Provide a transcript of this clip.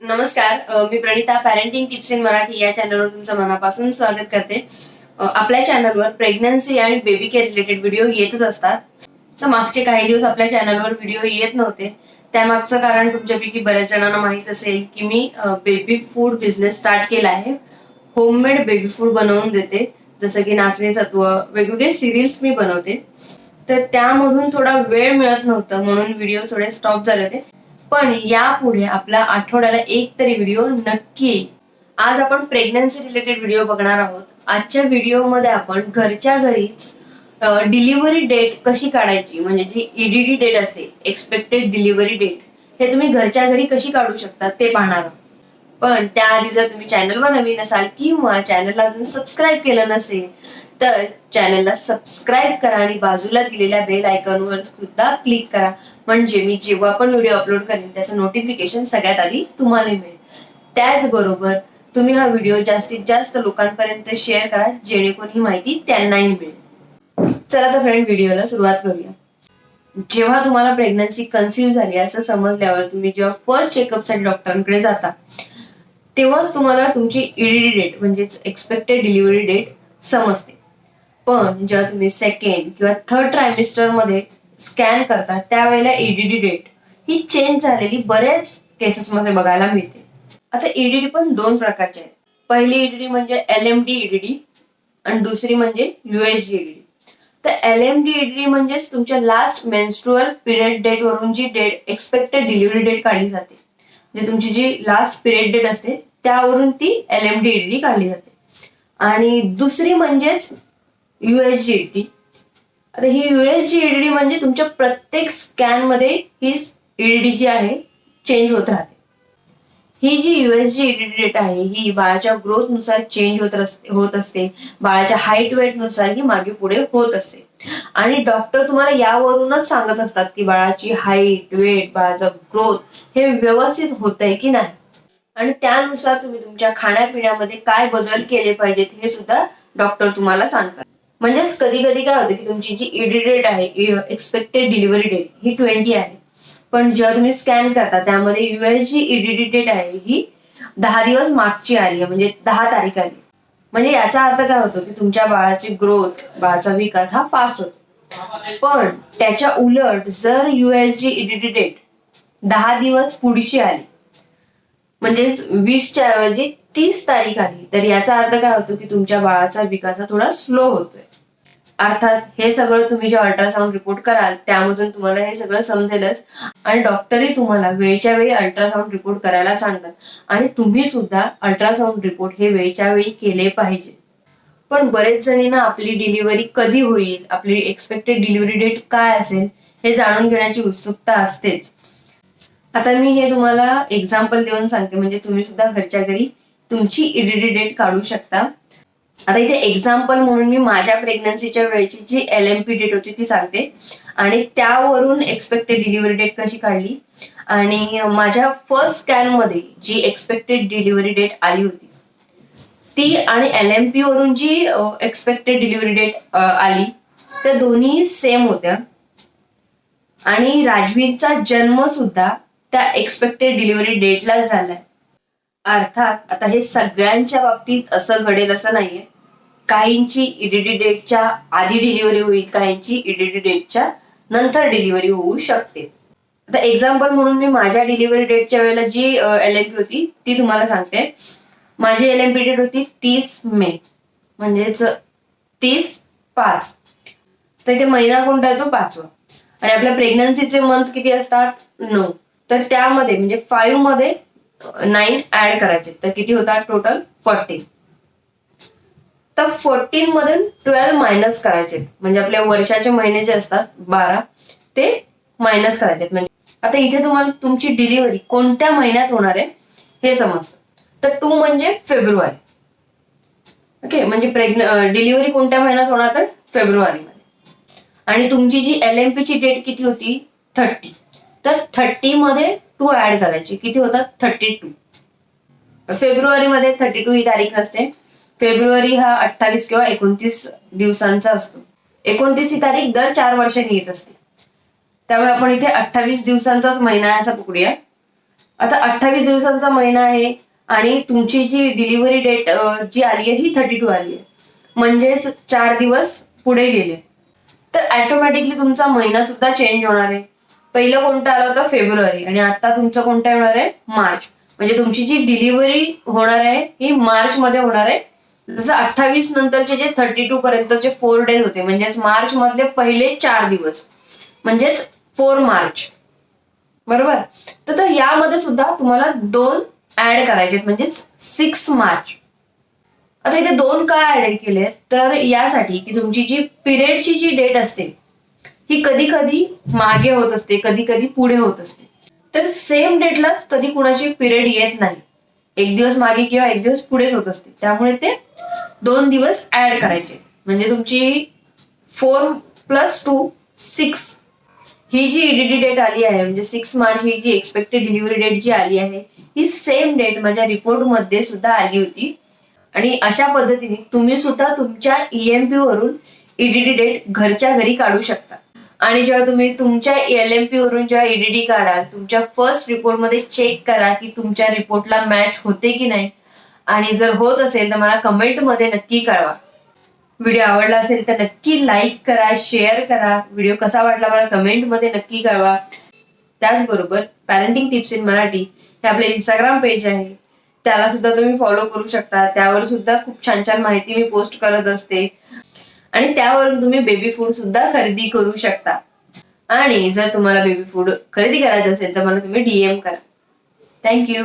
नमस्कार मी Pranita parenting tips in Marathi या चॅनलवर तुमचं मनापासून स्वागत करते. आपल्या चॅनलवर प्रेग्नन्सी आणि बेबी केअर रिलेटेड व्हिडिओ येतच असतात. तर मागचे काही दिवस आपल्या चॅनलवर व्हिडिओ येत नव्हते. त्यामागचं कारण तुमच्यापैकी बऱ्याच जणांना माहीत असेल की मी बेबी फूड बिझनेस स्टार्ट केला आहे. होममेड बेबी फूड बनवून देते. जसं की नाचणी सत्व वेगवेगळे सिरियल्स मी बनवते. तर त्यामधून थोडा वेळ मिळत नव्हतं म्हणून व्हिडिओ थोडे स्टॉप झाले होते. पण यापुढे आपला आठवड्याला एक तरी व्हिडिओ नक्की येईल. आज आपण प्रेग्नन्सी रिलेटेड व्हिडिओ बघणार आहोत. आजच्या व्हिडिओमध्ये आपण घरच्या घरीच डिलिव्हरी डेट कशी काढायची? म्हणजे जी ईडीडी डेट असते एक्सपेक्टेड डिलिव्हरी डेट हे तुम्ही घरच्या घरी कशी काढू शकता ते पाहणार आहोत. पण त्याआधी जर तुम्ही चॅनलवर नवीन असाल किंवा चॅनलला अजून सबस्क्राईब केलं नसेल तर चॅनलला सबस्क्राईब करा आणि बाजूला दिलेल्या बेल आयकॉनवर सुद्धा क्लिक करा. म्हणजे मी जेव्हा पण व्हिडिओ अपलोड करेन त्याचं नोटिफिकेशन सगळ्यात आधी तुम्हाला मिळेल. त्याचबरोबर तुम्ही हा व्हिडिओ जास्तीत जास्त लोकांपर्यंत शेअर करा जेणेकरून ही माहिती त्यांनाही मिळेल. चला तर फ्रेंड व्हिडिओला सुरुवात करूया. जेव्हा तुम्हाला प्रेग्नन्सी कन्सिव्ह झाली असं समजल्यावर तुम्ही जेव्हा फर्स्ट चेकअपसाठी डॉक्टरांकडे जाता तेव्हाच तुम्हाला तुमची ईडीडी डेट म्हणजेच एक्सपेक्टेड डिलिव्हरी डेट समजते. पण जेव्हा तुम्ही सेकंड किंवा थर्ड ट्रायमिस्टरमध्ये स्कॅन करता त्यावेळेला ईडीडी डेट ही चेंज झालेली बऱ्याच केसेस मध्ये बघायला मिळते. आता ईडीडी पण दोन प्रकारचे आहेत. पहिली ईडीडी म्हणजे एल एम डी ईडीडी आणि दुसरी म्हणजे युएसजी ईडीडी तर एल एम डी ईडीडी म्हणजेच तुमच्या लास्ट मेन्स्ट्रुअल पिरियड डेट वरून जी डेट एक्सपेक्टेड डिलिव्हरी डेट काढली जाते. म्हणजे तुमची जी लास्ट पिरियड डेट असते त्यावरून ती एल एम डी ईडीडी काढली जाते. आणि दुसरी म्हणजेच युएसजी आता ही युएसजी ईडीडी म्हणजे तुमच्या प्रत्येक स्कॅनमध्ये ही ईडी जी आहे चेंज होत राहते. ही जी युएसजी ईडीडी डेट आहे ही बाळाच्या ग्रोथनुसार चेंज होत होत असते. बाळाच्या हाईट वेटनुसार ही मागे पुढे होत असते. आणि डॉक्टर तुम्हाला यावरूनच सांगत असतात की बाळाची हाईट वेट बाळाचा ग्रोथ हे व्यवस्थित होत आहे की नाही. आणि त्यानुसार तुम्ही तुमच्या खाण्यापिण्यामध्ये काय बदल केले पाहिजेत हे सुद्धा डॉक्टर तुम्हाला सांगतात. म्हणजेच कधी कधी काय होतं की तुमची जी ईडी डेट आहे एक्सपेक्टेड डिलिव्हरी डेट ही ट्वेंटी आहे. पण जेव्हा तुम्ही स्कॅन करता त्यामध्ये युएस जी ईडीडी डेट आहे ही दहा दिवस मागची आली आहे म्हणजे दहा तारीख आली म्हणजे याचा अर्थ काय होतो की तुमच्या बाळाची ग्रोथ बाळाचा विकास हा फास्ट होतो. पण त्याच्या उलट जर युएस जी ईडीडी डेट दहा दिवस पुढची आली म्हणजेच वीसच्या ऐवजी तीस तारीख आली तर याचा अर्थ काय होतो की तुमच्या बाळाचा विकास थोडा स्लो होतोय. अर्थात हे सगळं तुम्ही जे अल्ट्रासाऊंड रिपोर्ट कराल त्यामधून तुम्हाला हे सगळं समजेलच. आणि डॉक्टरही तुम्हाला वेळच्या वेळी अल्ट्रासाऊंड रिपोर्ट करायला सांगतात. आणि तुम्ही सुद्धा अल्ट्रासाऊंड रिपोर्ट हे वेळच्या वेळी केले पाहिजे. पण बरेच जणींना आपली डिलिव्हरी कधी होईल आपली एक्सपेक्टेड डिलिव्हरी डेट काय असेल हे जाणून घेण्याची उत्सुकता असतेच. आता मी हे तुम्हाला एक्झाम्पल देऊन सांगते. म्हणजे तुम्ही सुद्धा घरच्या घरी तुमची इडिडी डेट काढू शकता. आता इथे एक्झाम्पल म्हणून मी माझ्या प्रेग्नन्सीच्या वेळची जी एल एम पी डेट होती ती सांगते. आणि त्यावरून एक्सपेक्टेड डिलिव्हरी डेट कशी काढली? आणि माझ्या फर्स्ट स्कॅनमध्ये जी एक्सपेक्टेड डिलिव्हरी डेट आली होती ती आणि एल एम पी वरून जी एक्सपेक्टेड डिलिव्हरी डेट आली त्या दोन्ही सेम होत्या. आणि राजवीरचा जन्म सुद्धा त्या एक्सपेक्टेड डिलिव्हरी डेटलाच झालाय. अर्थात आता हे सगळ्यांच्या बाबतीत असं घडेल असं नाहीये. काहींची ईडीडी डेटच्या आधी डिलिव्हरी होईल काहींची ईडीडी डेटच्या नंतर डिलिव्हरी होऊ शकते. आता एक्झाम्पल म्हणून मी माझ्या डिलिव्हरी डेटच्या वेळेला जी एल एम पी होती ती तुम्हाला सांगते. माझी एल एम पी डेट होती तीस मे म्हणजेच तीस पाच. तर इथे महिना कोणता येतो पाचवा. आणि आपल्या प्रेग्नन्सीचे मंथ किती असतात? नऊ. तर त्यामध्ये म्हणजे फाईव्हमध्ये नाईन ऍड करायचे. तर किती होतात टोटल फोर्टीन. तर फोर्टीन मधून ट्वेल्व मायनस करायचे. म्हणजे आपल्या वर्षाचे महिने जे असतात बारा ते मायनस करायचे. म्हणजे आता इथे तुम्हाला तुमची डिलिव्हरी कोणत्या महिन्यात होणार आहे हे समजतं. तर टू म्हणजे फेब्रुवारी. ओके म्हणजे प्रेग्न डिलिव्हरी कोणत्या महिन्यात होणार तर फेब्रुवारीमध्ये आणि तुमची जी एल एम ची डेट किती होती? थर्टी तर थर्टी मध्ये टू ऍड करायचे. किती होतात? Thirty two. फेब्रुवारीमध्ये थर्टी टू ही तारीख नसते. फेब्रुवारी हा अठ्ठावीस किंवा एकोणतीस दिवसांचा असतो. एकोणतीस ही तारीख दर चार वर्षांनी येत असते. त्यामुळे आपण इथे अठ्ठावीस दिवसांचाच महिना आहे असा पकडूया आता अठ्ठावीस दिवसांचा महिना आहे आणि तुमची जी डिलिव्हरी डेट जी आली आहे ही थर्टी टू आली आहे. म्हणजेच चार दिवस पुढे गेले. तर ऍटोमॅटिकली तुमचा महिना सुद्धा चेंज होणार आहे. पहिलं कोणतं आलं होतं? फेब्रुवारी. आणि आता तुमचं कोणतं येणार आहे? मार्च. म्हणजे तुमची जी डिलिव्हरी होणार आहे ही मार्च मध्ये होणार आहे. जसं अठ्ठावीस नंतरचे जे थर्टी टू पर्यंतचे फोर डेज होते. म्हणजेच मार्च मधले पहिले चार दिवस. म्हणजेच फोर मार्च. बरोबर? तर यामध्ये सुद्धा तुम्हाला दोन ऍड करायचे म्हणजेच सिक्स मार्च. आता इथे दोन का ऍड केले तर यासाठी की तुमची जी पिरियडची जी डेट असते ही कधी कधी मागे होत असते कधी कधी पुढे होत असते. तर सेम डेटलाच कधी कुणाची पिरियड येत नाही. एक दिवस मागे किंवा एक दिवस पुढेच होत असते. त्यामुळे ते दोन दिवस ऍड करायचे. म्हणजे तुमची फोर प्लस टू सिक्स ही जी ईडीडी डेट आली आहे म्हणजे सिक्स मार्च ही जी एक्सपेक्टेड डिलिव्हरी डेट जी आली आहे ही सेम डेट माझ्या रिपोर्टमध्ये सुद्धा आली होती. आणि अशा पद्धतीने तुम्ही सुद्धा तुमच्या ईएमपी वरून ईडीडी डेट घरच्या घरी काढू शकता. आणि जेव्हा तुम्ही तुमच्या एल एम पी वरून जेव्हा ईडीडी काढाल तुमच्या फर्स्ट रिपोर्टमध्ये चेक करा की तुमच्या रिपोर्टला मॅच होते की नाही. आणि जर होत असेल तर मला कमेंटमध्ये नक्की कळवा. व्हिडिओ आवडला असेल तर नक्की लाईक करा शेअर करा. व्हिडिओ कसा वाटला मला कमेंटमध्ये नक्की कळवा. त्याचबरोबर पॅरेंटिंग टिप्स इन मराठी हे आपले इंस्टाग्राम पेज आहे. त्याला सुद्धा तुम्ही फॉलो करू शकता. त्यावर सुद्धा खूप छान छान माहिती मी पोस्ट करत असते. आणि त्यावरून तुम्ही बेबी फूड सुद्धा खरेदी करू शकता. आणि जर तुम्हाला बेबी फूड खरेदी करायचं असेल तर मला तुम्ही डीएम करा. थँक्यू